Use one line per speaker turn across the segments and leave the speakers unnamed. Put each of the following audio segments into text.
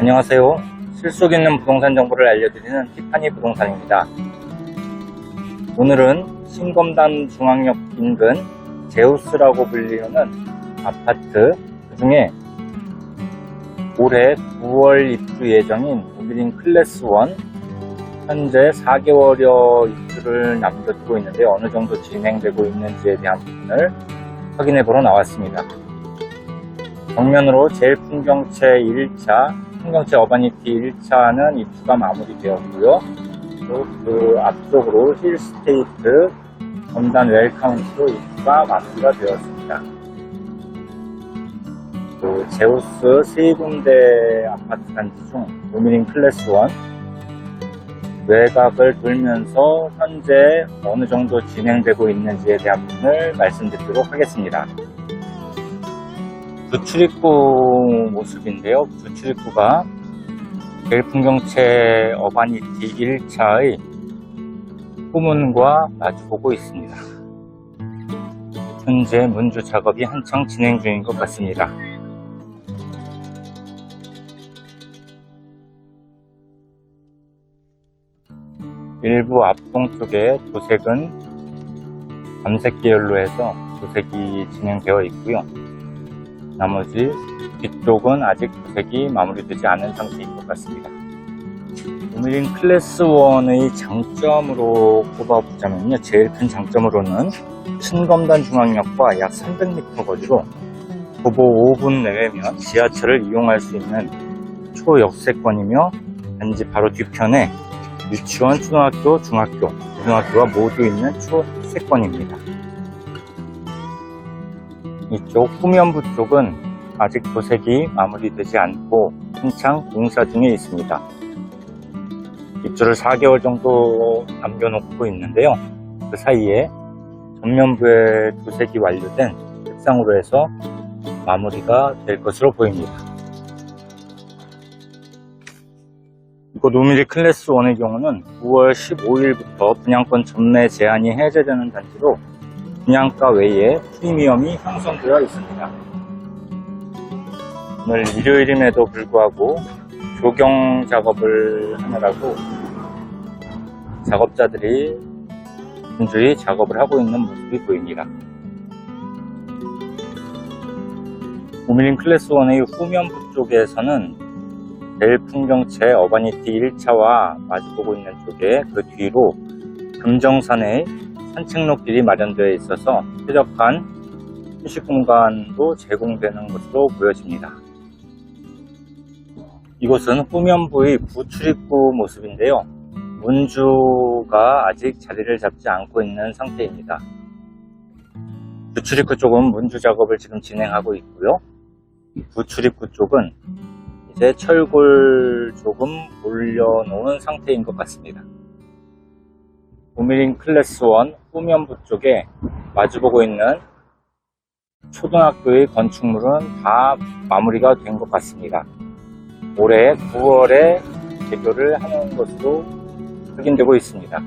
안녕하세요. 실속 있는 부동산 정보를 알려드리는 티파니 부동산입니다. 오늘은 신검단 중앙역 인근 제우스라고 불리는 아파트 그 중에 올해 9월 입주 예정인 우비린 클래스 1 현재 4개월여 입주를 남겨두고 있는데 어느 정도 진행되고 있는지에 대한 부분을 확인해 보러 나왔습니다. 정면으로 제일 풍경채 1차, 풍경채 어바니티 1차는 입주가 마무리되었고요. 또 그 앞쪽으로 힐스테이트 검단 웰카운트로 입주가 마무리가 되었습니다. 그 제우스 세 군데 아파트 단지 중 루미린 클래스 1 외곽을 돌면서 현재 어느 정도 진행되고 있는지에 대한 부분을 말씀드리도록 하겠습니다. 부출입구 모습인데요. 부출입구가 제일풍경채 어바니티 1차의 후문과 마주보고 있습니다. 현재 문주 작업이 한창 진행 중인 것 같습니다. 일부 앞동 쪽에 도색은 밤색 계열로 해서 도색이 진행되어 있고요. 나머지 뒤쪽은 아직 도색이 마무리되지 않은 상태인 것 같습니다. 오늘린 클래스 1의 장점으로 꼽아보자면요. 제일 큰 장점으로는 신검단 중앙역과 약 300m 거리로 도보 5분 내외면 지하철을 이용할 수 있는 초역세권이며 단지 바로 뒤편에 유치원, 초등학교, 중학교, 고등학교가 모두 있는 초세권입니다. 이쪽 후면부 쪽은 아직 도색이 마무리되지 않고 한창 공사 중에 있습니다. 입주를 4개월 정도 남겨놓고 있는데요. 그 사이에 전면부에 도색이 완료된 색상으로 해서 마무리가 될 것으로 보입니다. 이곳 우미리 클래스 1의 경우는 9월 15일부터 분양권 전매 제한이 해제되는 단지로 분양가 외에 프리미엄이 형성되어 있습니다. 오늘 일요일임에도 불구하고 조경 작업을 하느라고 작업자들이 분주히 작업을 하고 있는 모습이 보입니다. 우밀린 클래스 1의 후면부 쪽에서는 제일 풍경채 어바니티 1차와 마주보고 있는 쪽에 그 뒤로 금정산의 산책로 길이 마련되어 있어서 쾌적한 휴식 공간도 제공되는 것으로 보여집니다. 이곳은 후면부의 부출입구 모습인데요. 문주가 아직 자리를 잡지 않고 있는 상태입니다. 부출입구 쪽은 문주 작업을 지금 진행하고 있고요. 부출입구 쪽은 이제 철골 조금 올려놓은 상태인 것 같습니다. 우미린 클래스 1 후면부 쪽에 마주보고 있는 초등학교의 건축물은 다 마무리가 된 것 같습니다. 올해 9월에 개교를 하는 것으로 확인되고 있습니다.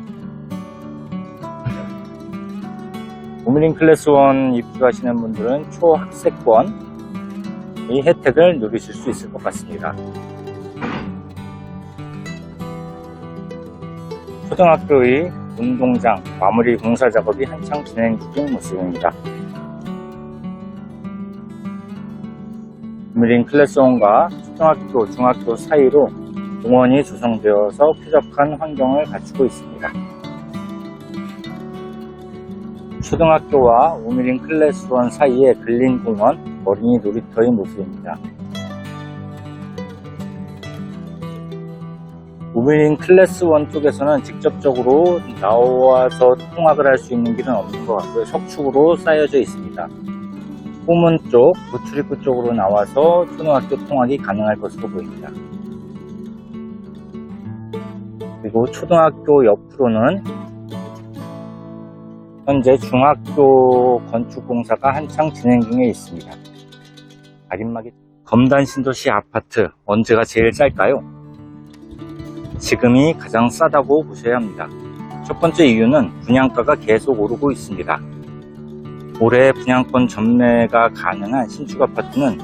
우미린 클래스 1 입주하시는 분들은 초학생권 이 혜택을 누리실 수 있을 것 같습니다. 초등학교의 운동장 마무리 공사 작업이 한창 진행 중인 모습입니다. 우미린 클래스원과 초등학교, 중학교 사이로 공원이 조성되어서 쾌적한 환경을 갖추고 있습니다. 초등학교와 우미린 클래스원 사이의 근린공원 어린이 놀이터의 모습입니다. 우미린 클래스 1 쪽에서는 직접적으로 나와서 통학을 할 수 있는 길은 없는 것 같고요. 석축으로 쌓여져 있습니다. 후문 쪽, 부출입구 쪽으로 나와서 초등학교 통학이 가능할 것으로 보입니다. 그리고 초등학교 옆으로는 현재 중학교 건축 공사가 한창 진행 중에 있습니다. 가림막이 검단 신도시 아파트 언제가 제일 쌀까요? 지금이 가장 싸다고 보셔야 합니다. 첫 번째 이유는 분양가가 계속 오르고 있습니다. 올해 분양권 전매가 가능한 신축 아파트는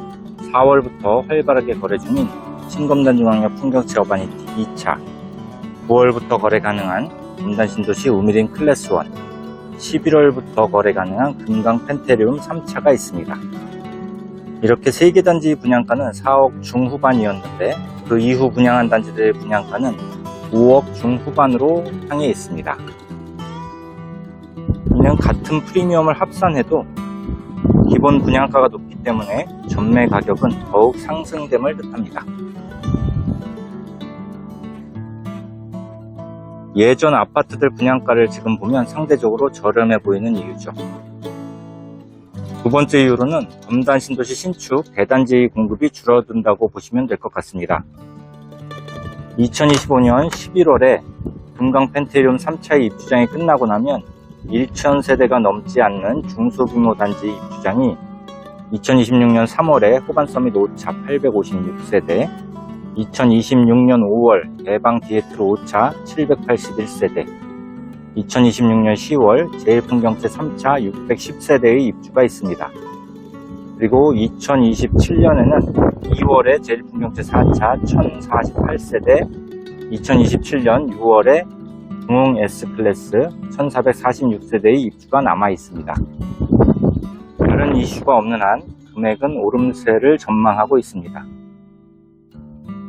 4월부터 활발하게 거래 중인 신검단 중앙역 풍경채 어바니티 2차 9월부터 거래 가능한 금단 신도시 우미린 클래스 1 11월부터 거래 가능한 금강 펜테리움 3차가 있습니다. 이렇게 3개 단지 분양가는 4억 중후반이었는데 그 이후 분양한 단지들의 분양가는 5억 중후반으로 향해 있습니다. 이는 같은 프리미엄을 합산해도 기본 분양가가 높기 때문에 전매 가격은 더욱 상승됨을 뜻합니다. 예전 아파트들 분양가를 지금 보면 상대적으로 저렴해 보이는 이유죠. 두 번째 이유로는 검단 신도시 신축 대단지 공급이 줄어든다고 보시면 될 것 같습니다. 2025년 11월에 금강 펜테리움 3차의 입주장이 끝나고 나면 1,000세대가 넘지 않는 중소규모 단지 입주장이 2026년 3월에 호반서밋 5차 856세대, 2026년 5월 대방 디에트로 5차 781세대, 2026년 10월 제일풍경채 3차 610세대의 입주가 있습니다. 그리고 2027년에는 2월에 제일풍경채 4차 1048세대, 2027년 6월에 중흥 S클래스 1446세대의 입주가 남아 있습니다. 다른 이슈가 없는 한 금액은 오름세를 전망하고 있습니다.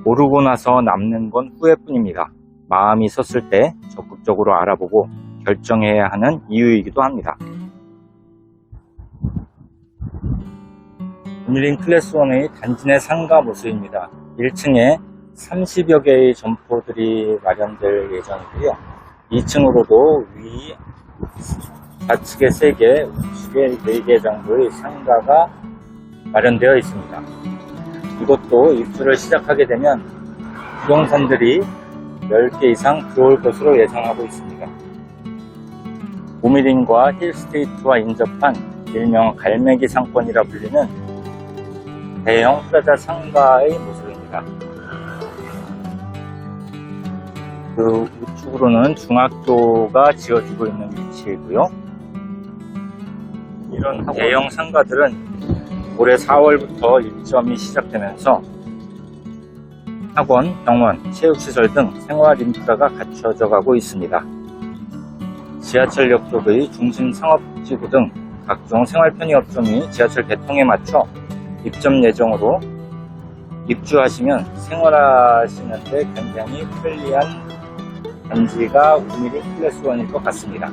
오르고 나서 남는 건 후회뿐입니다. 마음이 섰을 때 적극적으로 알아보고 결정해야 하는 이유이기도 합니다. 밀린 클래스 1의 단지 내 상가 모습입니다. 1층에 30여 개의 점포들이 마련될 예정이고요. 2층으로도 위 좌측에 3개, 우측에 4개 정도의 상가가 마련되어 있습니다. 이것도 입주를 시작하게 되면 부동산들이 10개 이상 들어올 것으로 예상하고 있습니다. 오미린과 힐스테이트와 인접한 일명 갈매기 상권이라 불리는 대형 프라자 상가의 모습입니다. 그 우측으로는 중학교가 지어지고 있는 위치이고요. 이런 대형 상가들은 올해 4월부터 일점이 시작되면서 학원, 병원, 체육시설 등 생활 인프라가 갖춰져 가고 있습니다. 지하철역 쪽의 중심 상업지구 등 각종 생활 편의업종이 지하철 개통에 맞춰 입점 예정으로 입주하시면 생활하시는데 굉장히 편리한 단지가 우미린 클래스 1일 것 같습니다.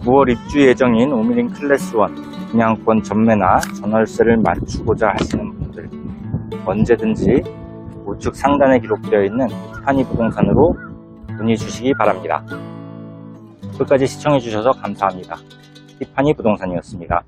9월 입주 예정인 우미린 클래스 1 분양권 전매나 전월세를 맞추고자 하시는 분들 언제든지 우측 상단에 기록되어 있는 티파니 부동산으로 문의 주시기 바랍니다. 끝까지 시청해 주셔서 감사합니다. 티파니 부동산이었습니다.